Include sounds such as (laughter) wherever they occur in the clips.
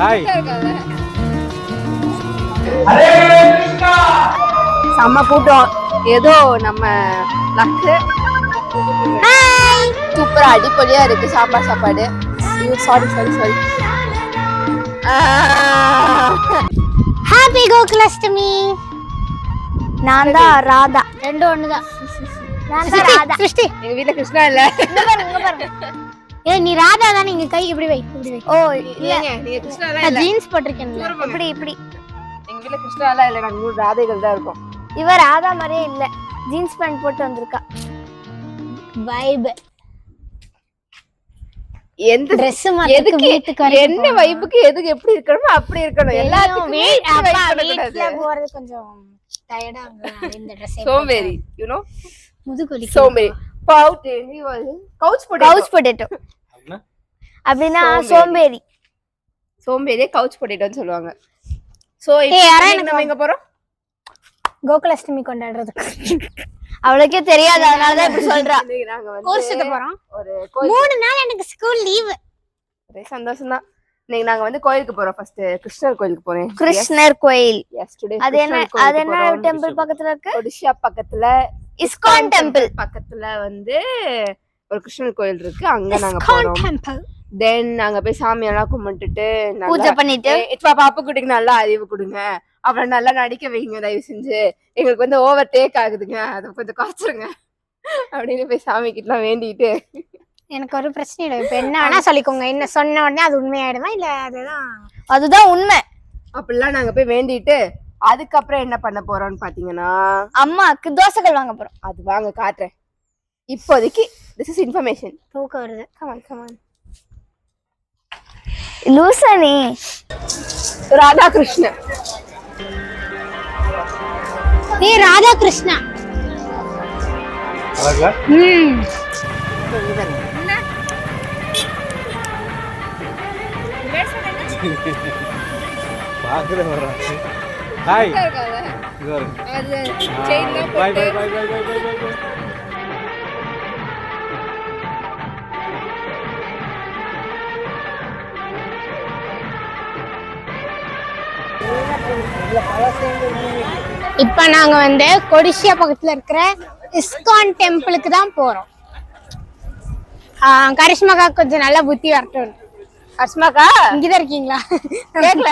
Hi செம்ம கூட்டம். ஏதோ நம்ம லக்கு சூப்பரா அடிப்பொலியா இருக்கு சாப்பாடு. சாப்பாடு sorry sorry sorry happy Gokulashtami நான் தான் ராதா. ரெண்டு ஒன்று தான் நான் தான் ராதா. சிருஷ்டி எங்க வீட்ல கிருஷ்ணா இல்ல. இங்க பாருங்க இங்க பாருங்க. ஏய் நீ ராதா தான் நீங்க கை இப்படி வை இப்படி வை. ஓ இல்லங்க நீங்க கிருஷ்ணா எல்லாம் நான் இல்ல. ஜீன்ஸ் போட்டிருக்கேன் தூரம் போங்க. இப்படி இப்படி. எங்க வீட்ல கிருஷ்ணா எல்லாம் இல்ல நாங்க மூணு ராதைகள் தான் இருக்கோம். இவ ராதா மாதிரியே இல்ல. ஜீன்ஸ் பேண்ட் போட்டு வந்திருக்கா. வைப் எந்த Dress எதுக்கு வீட்டுக்கு வரைக்கும் என்ன போகணும். வைப்புக்கு எதுக்கு எப்படி இருக்கணுமோ அப்படி இருக்கணும். எல்லாத்துக்கும் வீ- அப்பா, வீட்டுல வீட்ல போறது கொஞ்சம் டயர்டா இந்த ட்ரெஸ் சோம்பேறி யூ நோ முதுகுலி சோம்பேறி. பவுட் கவுச் போட்டு கவுச் பொட்டேட்டோ அப்படின்னா? சோம்பேறி. சோம்பேறி. சோம்பேறியே கவுச் பொட்டேட்டோன்னு சொல்லுவாங்க. சோ இப்போ நம்ம எங்க போறோம்? கோகுலாஷ்டமி கொண்டாடுறதுக்கு. அவளுக்கே தெரியாது அதனாலதான் இப்படி சொல்றா. (laughs) சுத்த போறோம். ஒரு மூணு நாள் எனக்கு ஸ்கூல் லீவு ஒரே சந்தோஷம் தான் இன்னைக்கு நாங்க வந்து கோயிலுக்கு போறோம் ஃபர்ஸ்ட் கிருஷ்ணர் கோயிலுக்கு போறேன் கிருஷ்ணர் கோயில். அது என்ன அது என்ன டெம்பிள் பக்கத்துல இருக்கு? ஒடிஷா பக்கத்துல இஸ்கான் டெம்பிள் பக்கத்துல வந்து ஒரு கிருஷ்ணர் கோயில் இருக்கு. அங்க நாங்க போறோம். தென் அங்க போய் சாமி எல்லாம் கும்பிட்டுட்டு பூஜை பண்ணிட்டு? பாப்பு குட்டிக்கு நல்லா அறிவு கொடுங்க. அப்புறம் நல்லா நடிக்க வைங்க தயவு செஞ்சு. எங்களுக்கு வந்து ஓவர் டேக் ஆகுதுங்க. அதை கொஞ்சம் குறைச்சிருங்க. அப்படின்னு போய் சாமி கிட்டலாம் வேண்டிட்டு. எனக்கு ஒரு பிரச்சனை இல்லை இப்ப என்ன வேணா சொல்லிக்கோங்க. என்ன சொன்ன உடனே அது உண்மையாயிடுமா? இல்ல அதுதான்? அதுதான் உண்மை. அப்படிலாம் நாங்க போய் வேண்டிட்டு அதுக்கப்புறம் என்ன பண்ண போறோம்னு பாத்தீங்கன்னா அம்மாக்கு தோசைகள் வாங்க போறோம். அது வாங்க காட்டுறேன். இப்போதைக்கு திஸ் இஸ் இன்ஃபர்மேஷன் தூக்கம் வருது. கமான் கமான் लूसनी राधा कृष्ण ये Radha Krishna hi bye bye bye bye bye bye இப்ப நாங்க வந்து கொடிஷியா பக்கத்துல இருக்கிற இஸ்கான் டெம்பிளுக்கு தான் போறோம். ஆஹ் கரிஷ்மாக்கா கொஞ்சம் நல்ல புத்தி வரட்டும். அஸ்மாக்கா இங்கதான் இருக்கீங்களா? கேக்கல.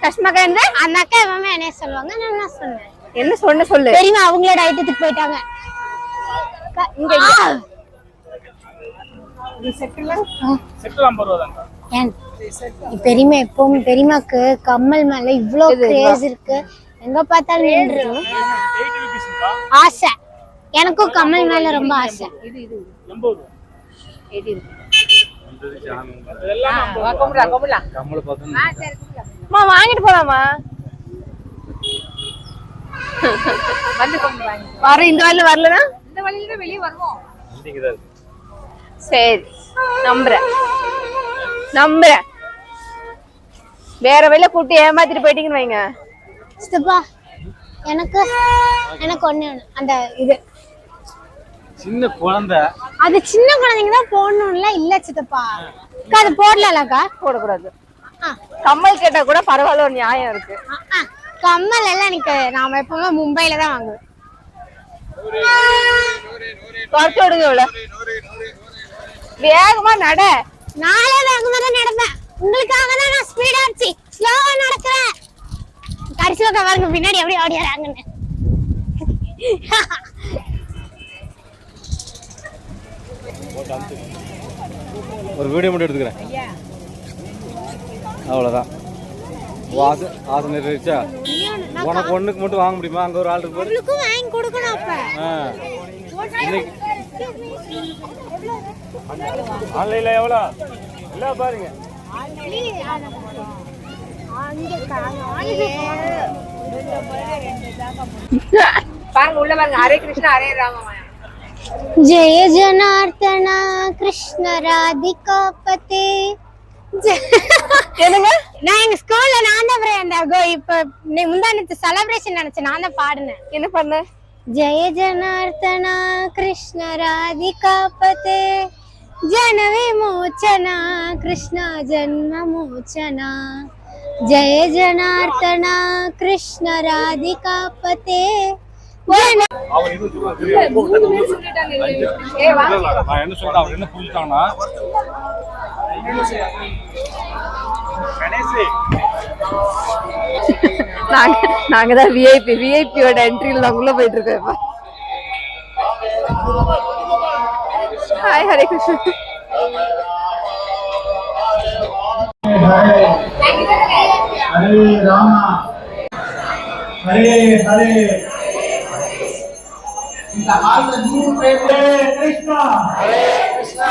கஷ்மக்கா இருந்து அந்த அக்கா எப்பவுமே என்ன சொல்லுவாங்க நான் என்ன சொன்னேன் என்ன சொன்ன சொல்லு. பெரியமா அவங்களோட ஐட்டத்துக்கு போயிட்டாங்க. க- ஆ. ஏன்? பெரியமா எப்பவும் பெரியமாக்கு கம்மல் மேல இவ்ளோ கிரேஸ் இருக்கு. எங்க பார்த்தாலும் ஆசை. எனக்கும் கம்மல் மேல ரொம்ப ஆசை. கம்மலை பார்த்தோன்னு அம்மா வாங்கிட்டு போலாமா வர இந்த வழியில வரலனா? இந்த வழியில வெளியே வருவோம். சரி நம்புறேன். நம்புறேன். வேற வழியில கூட்டி ஏமாத்திட்டு போயிட்டீங்கன்னு வைங்க. சித்தப்பா எனக்கு எனக்கு ஒண்ணு. அந்த இது. சின்ன குழந்தை. அது சின்ன குழந்தைங்க தான் போடணும்ல? இல்ல சித்தப்பா. அக்கா, அது போடலாம்க்கா போடக்கூடாது. கம்மல் கேட்டா கூட பரவாயில்ல ஒரு நியாயம் இருக்கு. கம்மல் எல்லாம் எனக்கு நாம எப்பவுமே மும்பைல தான் வாங்குவேன் குறைச்சு விடுங்க இவ்வளவு. வேகமா நட. நாளே வேகமா தான் நடப்பேன். உங்களுக்காக தான் நான் ஸ்பீடா வச்சு ஸ்லோவா நடக்கிறேன். கடைசியில் பாருங்க பின்னாடி எப்படி ஓடி வராங்கன்னு. ஒரு வீடியோ மட்டும் எடுத்துக்கிறேன். அவ்வளோதான் ஆசை ஆசை நிறைவேறிச்சா உனக்கு ஒண்ணுக்கு மட்டும் வாங்க முடியுமா? அங்க ஒரு ஆள் இருக்கு வாங்கி கொடுக்கணும் அப்ப. இன்னைக்கு ஆன்லைனில் எவ்வளோ? இல்லை பாருங்க. பாருங்க உள்ள பாருங்க. ஹரே கிருஷ்ணா ஹரே ராம ஜெய ஜனார்த்தனா கிருஷ்ண ராதிகா பதே என்னங்க? நான் எங்க ஸ்கூல்ல நான் தான் அந்த இப்போ முந்தானத்து செலிப்ரேஷன் நினைச்சேன் நான் பாடினேன். என்ன பண்ண? जय जनार्दना कृष्ण राधिकापते जनविमोचना कृष्ण जन्ममोचना जय जनार्दना कृष्ण राधिकापते என்ன சொல்றா அவர் என்ன புரிஞ்சுட்டானா கணேஷ் நாங்க நாங்க தான் விஐபி விஐபியோட என்ட்ரியில் நாங்க உள்ள போயிட்டு இருக்கோம் இப்போ ஹாய் ஹரே கிருஷ்ணன் ஹரே ராமா ஹரே இந்த ஹால்ல நூறு பேர் கிருஷ்ணா கிருஷ்ணா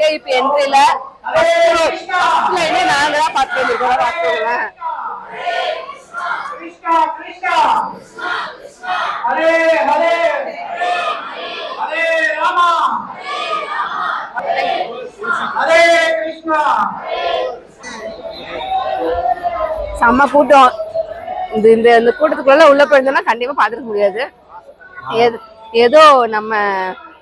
விஐபி என்ட்ரியில லைனே நாங்க பார்த்து வந்துருக்கோம். பார்த்துக்கோங்க செம்ம கூட்டம். இந்த இந்த இந்த கூட்டத்துக்குள்ள உள்ள போயிருந்தோம்னா கண்டிப்பா பாத்துக்க முடியாது. ஏதோ நம்ம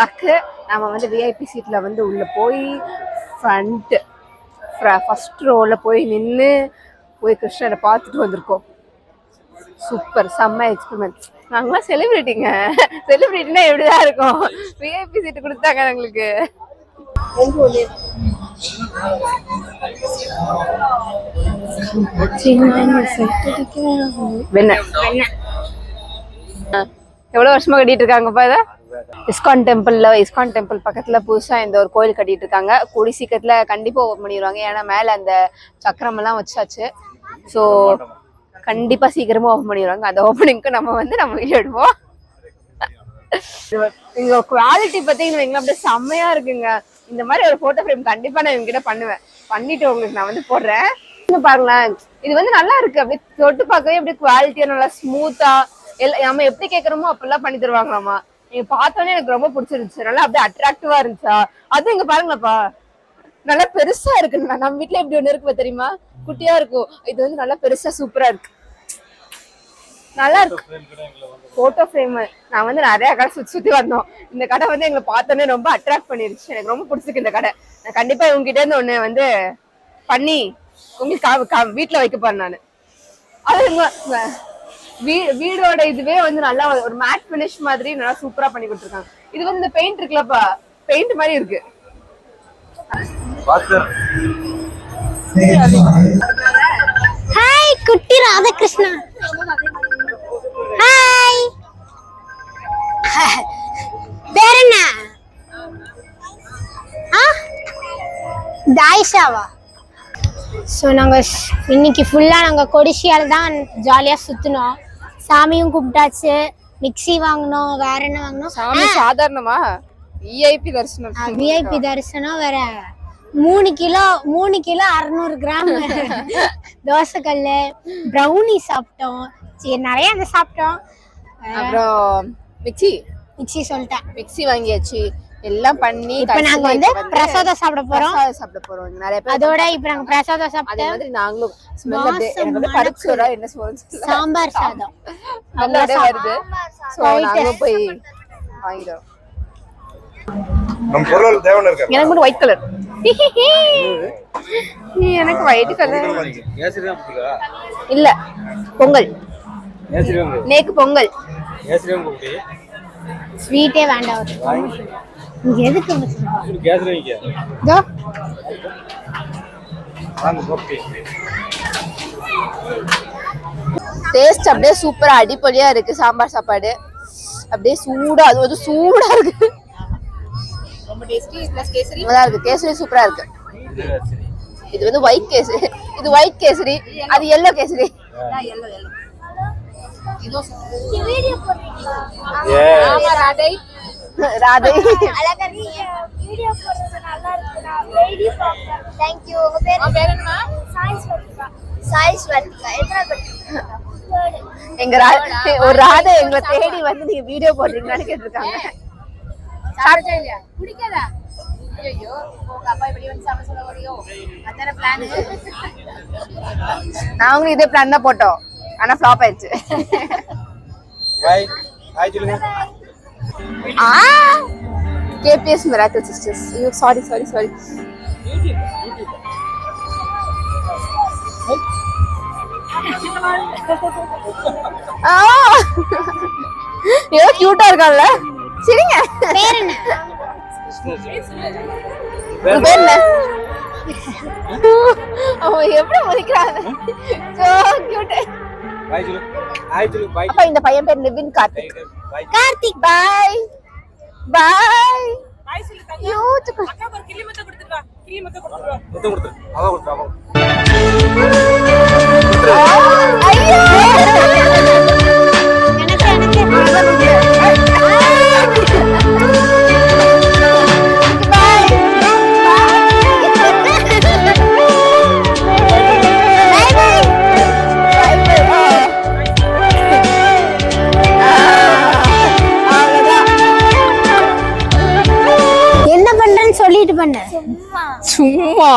லக்கு நம்ம வந்து விஐபி சீட்ல வந்து உள்ள போய் ஃப்ரண்ட் ஃபர்ஸ்ட் ரோல போய் நின்று போய் கிருஷ்ணரை பார்த்துட்டு வந்திருக்கோம். சூப்பர் செம்ம எக்ஸ்பெரிமெண்ட் நாங்களாம் செலிபிரிட்டிங்க செலிபிரிட்டினா எப்படிதான் இருக்கும்? விஐபி சீட்டு கொடுத்தாங்க எங்களுக்கு. எவ்வளவு வருஷமா கட்டிட்டு இருக்காங்க பாரு இஸ்கான் டெம்பிள்ல இஸ்கான் டெம்பிள் பக்கத்துல புதுசா இந்த ஒரு கோயில் கட்டிட்டு இருக்காங்க கூடி சீக்கிரத்துல கண்டிப்பா ஓப்பன் பண்ணிடுவாங்க. ஏன்னா மேல அந்த சக்கரம் எல்லாம் வச்சாச்சு. ஸோ கண்டிப்பா சீக்கிரமா ஓப்பன் பண்ணிடுவாங்க. அந்த ஓப்பனிங்க்கு நம்ம வந்து நம்ம வீடியோ எடுப்போம். இங்க குவாலிட்டி பாத்தீங்கன்னு வைங்களேன். அப்படியே செம்மையா இருக்குங்க. இந்த மாதிரி ஒரு போட்டோ ஃப்ரேம் கண்டிப்பா நான் இவங்க பண்ணுவேன். பண்ணிட்டு உங்களுக்கு நான் வந்து போடுறேன். பாருங்களேன். இது வந்து நல்லா இருக்கு. அப்படியே தொட்டு பார்க்கவே அப்படியே குவாலிட்டியா நல்லா ஸ்மூத்தா எல்லாம் நம்ம எப்படி கேட்கறோமோ அப்பெல்லாம் பண்ணி தருவாங்களாமா. நீங்க பார்த்தோன்னே எனக்கு ரொம்ப பிடிச்சிருந்துச்சு. நல்லா அப்படியே அட்ராக்டிவா இருந்துச்சா? அதுவும் இங்க பாருங்களேப்பா நல்லா பெருசா இருக்கு. நம்ம வீட்ல எப்படி ஒண்ணு இருக்கு தெரியுமா? குட்டியா இருக்கும். இது வந்து நல்லா பெருசா சூப்பரா இருக்கு. நல்லா இருக்கு. போட்டோ ஃப்ரேம் நான் வந்து நிறைய கடை சுத்தி சுத்தி வந்தோம். இந்த கடை வந்து எங்களை பார்த்தோன்னே ரொம்ப அட்ராக்ட் பண்ணிருச்சு. எனக்கு ரொம்ப பிடிச்சிருக்கு இந்த கடை. நான் கண்டிப்பா இவங்க கிட்ட இருந்து ஒண்ணு வந்து பண்ணி உங்களுக்கு வீட்ல வைக்க போறேன் நானு. அது வீடோட இதுவே வந்து நல்லா ஒரு மேட் ஃபினிஷ் மாதிரி நல்லா சூப்பரா பண்ணி கொடுத்துருக்காங்க. இது வந்து இந்த பெயிண்ட் இருக்குல்லப்பா பெயிண்ட் மாதிரி இருக்கு. ஹாய் குட்டி ராதாகிருஷ்ணா. ஹாய் பேர் என்ன? ஆ? தாய்ஷாவா ஸோ நாங்கள் இன்னைக்கு ஃபுல்லாக நாங்கள் கொடிஷியால் தான் ஜாலியாக சுற்றினோம் சாமியும் கும்பிட்டாச்சு. மிக்ஸி வாங்கினோம் வேற என்ன வாங்கினோம் சாமி சாதாரணமா? விஐபி தரிசனம். விஐபி தரிசனம் வேற. மூணு கிலோ மூணு கிலோ அறுநூறு கிராம் (laughs) தோசைக்கல் ப்ரௌனி சாப்பிட்டோம். சரி நிறைய சாப்பிட்டோம். அப்புறம் மிக்ஸி மிக்ஸி சொல்லிட்டேன். மிக்ஸி வாங்கியாச்சு. எல்லாம் பண்ணி இப்போ நாங்க வந்து பிரசாதம் சாப்பிட போறோம். பிரசாதம் சாப்பிட போறோம். நிறைய பேர் அதோட இப்போ நாங்க பிரசாதம் அதே சாப்பிட்டு மாதிரி நாங்களும் ஸ்மெல் எனக்கு வந்து பருப்பு சோறா என்ன சோறு சாம்பார் சாதம். நல்லா அப்படியே வருது. சோ நாங்களும் போய் வாங்கிடுறோம். நம்ம பொருள் தேவன் இருக்காரு. எனக்கு மட்டும் ஒயிட் கலர் எனக்கு ஒயிட் கலர் இல்ல பொங்கல். நேக்கு பொங்கல். ஸ்வீட்டே வேண்டாம். இங்க எதுக்கு இதோ. டேஸ்ட் அப்படியே சூப்பரா அடிப்பொலியா இருக்கு சாம்பார் சாப்பாடு. அப்படியே சூடா அது வந்து சூடா இருக்கு. ரொம்ப டேஸ்டி பிளஸ் கேசரி. நல்லா இருக்கு கேசரி சூப்பரா இருக்கு. இது வந்து ஒயிட் கேசரி. இது ஒயிட் கேசரி. அது எல்லோ கேசரி. (laughs) ராதை ராதை வீடியோ போடுறது நல்லா இருக்கு. நான் டெய்லி பார்ப்பேன். தேங்க் யூ உங்க பேர் உன் பேர் என்னமா சாய் ஸ்வர்த்திகா சாய் ஸ்வர்த்திகா எத்தனை படிக்கிறீங்க எங்க (laughs) ஒரு ராதை எங்களை தேடி வந்து நீங்க வீடியோ போடுறீங்களான்னு கேட்டிருக்காங்க. சாப்பிட்டா இல்லையா குடிக்காதா? ஐயோ உங்க அப்பா இப்படி வந்து சாப்பிட சொல்ல முடியும்? அதான பிளான் (laughs) நாங்களும் இதே பிளான் தான் போட்டோம். ஆனா ஃப்ளாப் ஆயிடுச்சு. சொல்லுங்க கேபிஎஸ் மிராக்கிள் சிஸ்டர்ஸ் ஐயோ சாரி சாரி சாரி ஆ. ஏதோ கியூட்டா இருக்கான்ல. சரிங்க. பேர் என்ன? பேர் என்ன? அவன் எப்படி முடிக்கிறான் சோ கியூட் பாய் சொல்லு பாய் சொல்லு பாய். அப்பா இந்த பையன் பேர் நிவின் கார்த்திக். பாய் கார்த்திக் பாய் பாய் ஐயோ சுக்கு. முத்தம் கொடுத்துரு. அவ கொடுத்துரு அவ (laughs) சும்மா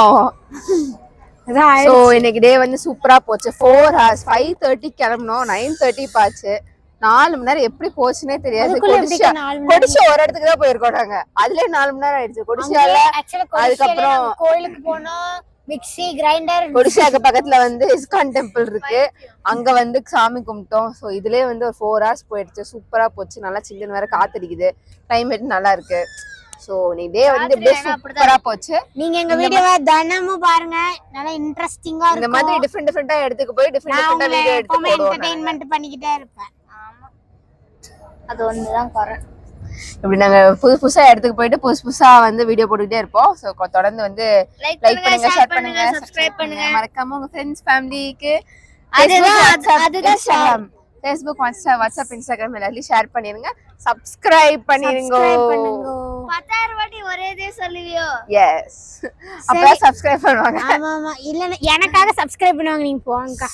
சோ இன்னைக்கு டே வந்து சூப்பரா போச்சு. ஃபோர் ஹவர்ஸ் ஃபைவ் தேர்ட்டி கிளம்பணும் நைன் தேர்ட்டி பாச்சு. நாலு மணி நேரம் எப்படி போச்சுன்னே தெரியாது. கொடிஷா ஒரு இடத்துக்கு தான் போயிருக்கோம் நாங்க. அதுலயே நாலு மணி நேரம் ஆயிடுச்சு. கொடிஷால அதுக்கப்புறம் கோயிலுக்கு போனோம். மிக்ஸி கிரைண்டர் கொடிஷாக்கு பக்கத்துல வந்து இஸ்கான் டெம்பிள் இருக்கு. அங்க வந்து சாமி கும்பிட்டோம். சோ இதுலயே வந்து ஒரு ஃபோர் ஹவர்ஸ் போயிடுச்சு. சூப்பரா போச்சு. நல்லா சில்லுன்னு வேற காத்தடிக்குது. கிளைமேட் நல்லா இருக்கு. சோ நீ டே வந்து இப்படியே சூப்பரா போச்சு. நீங்க எங்க வீடியோவை தினமும் பாருங்க. நல்லா இன்ட்ரெஸ்டிங்கா இந்த மாதிரி டிஃப்ரெண்ட் டிஃப்ரெண்டா இடத்துக்கு போய் டிஃப்ரெண்ட் டிஃப்ரெண்டா வீடியோ எடுத்து போடுவோம் நாங்க. என்டர்டெயின்மெண்ட் பண்ணிக்கிட்டே இருப்பேன். அது ஒண்ணுதான் குறை. இப்படி நாங்க புது புதுசா இடத்துக்கு போயிட்டு புதுசு புதுசா வந்து வீடியோ போட்டுக்கிட்டே இருப்போம். சோ தொடர்ந்து வந்து லைக் பண்ணுங்க ஷேர் பண்ணுங்க சப்ஸ்கிரைப் பண்ணுங்க. மறக்காம உங்க ஃப்ரெண்ட்ஸ் ஃபேமிலிக்கு அதுதான். ஃபேஸ்புக் வாட்ஸ்அப் வாட்ஸ்அப் இன்ஸ்டாகிராம் எல்லாத்தையும் ஷேர் பண்ணிருங்க. சப்ஸ்கிரைப் பண்ணிருங்க. சப்ஸ்கிரைப் பண்ணுங்க. பத்தாயிரம் வாட்டி ஒரே இதே சொல்லுவியோ? எஸ் அப்பதான் சப்ஸ்கிரைப் பண்ணுவாங்க ஆமா ஆமா இல்ல எனக்காக சப்ஸ்கிரைப் பண்ணுவாங்க. நீங்க போங்கக்கா.